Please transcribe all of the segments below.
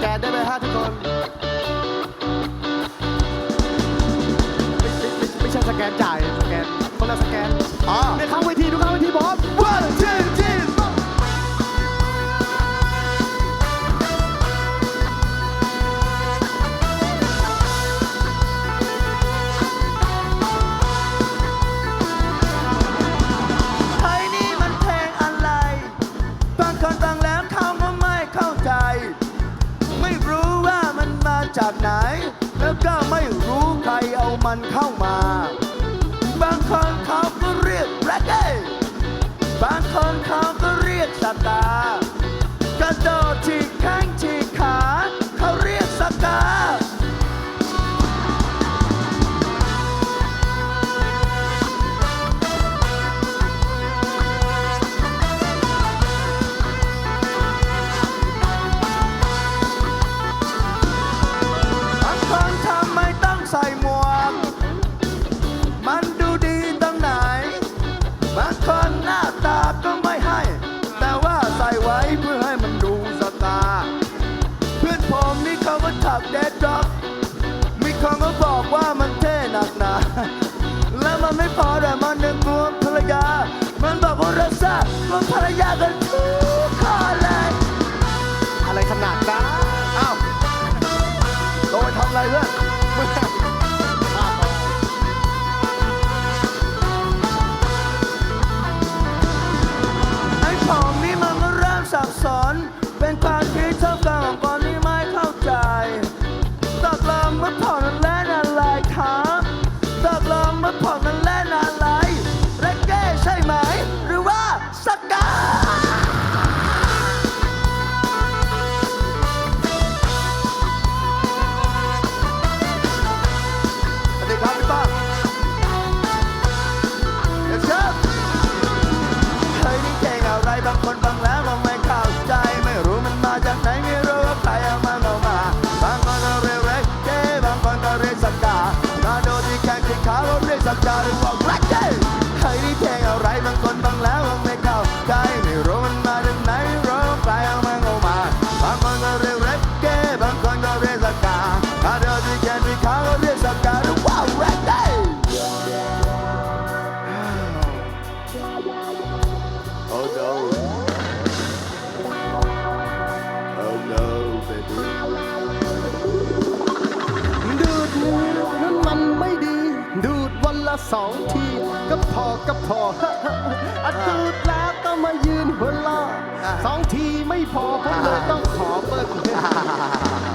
แกนได้ไหมฮะทุกคนไม่ไม่ไม่ไม่ใช่สแกนจ่ายสแกนคนละสแกนอ๋อในข้างเว จากไหน แล้วก็ไม่รู้ใครเอามันเข้ามา บางคนเขาก็เรียกแร็กเก้บางคนเขาก็เรียกสตาร์กระโด คนหน้าตาก็ไม่ให้ แต่ว่าใส่ไว้เพื่อให้มันดูสตาร์เพื่อนผมนี่เขาก็ถักเด็ดด็อก มีคนก็บอกว่ามันเท่หนักหนา และมันไม่พอแต่มันยังกลัวภรรยา มันบอกว่ารักษากลัวภรรยากันทุกคนเลย อะไรขนาดนั้นอ้าวโดนทำอะไรเพื่อน เป็นความคิดเท่ากันขอนนที่ไม่เข้าใจตกลงเมื่อพอ สองทีก็พอก็พออะดูดแล้วก็มายืนหัวเราะสองทีไม่พอผมเลยต้องขอเบิ้ล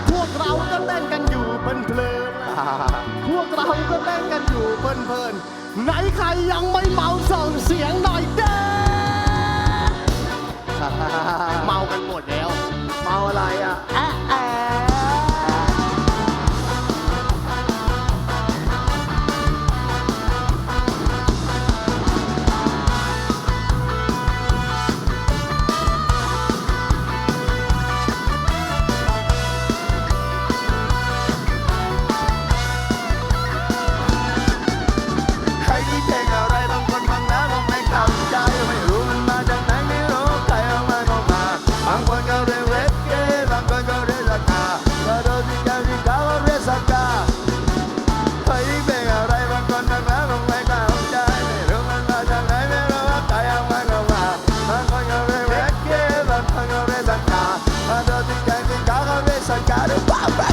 พวกเราก็เต้นกันอยู่เพลินๆพวกเราก็เต้นกันอยู่เพลินๆไหนใครยังไม่เมาส่งเสียงหน่อย power.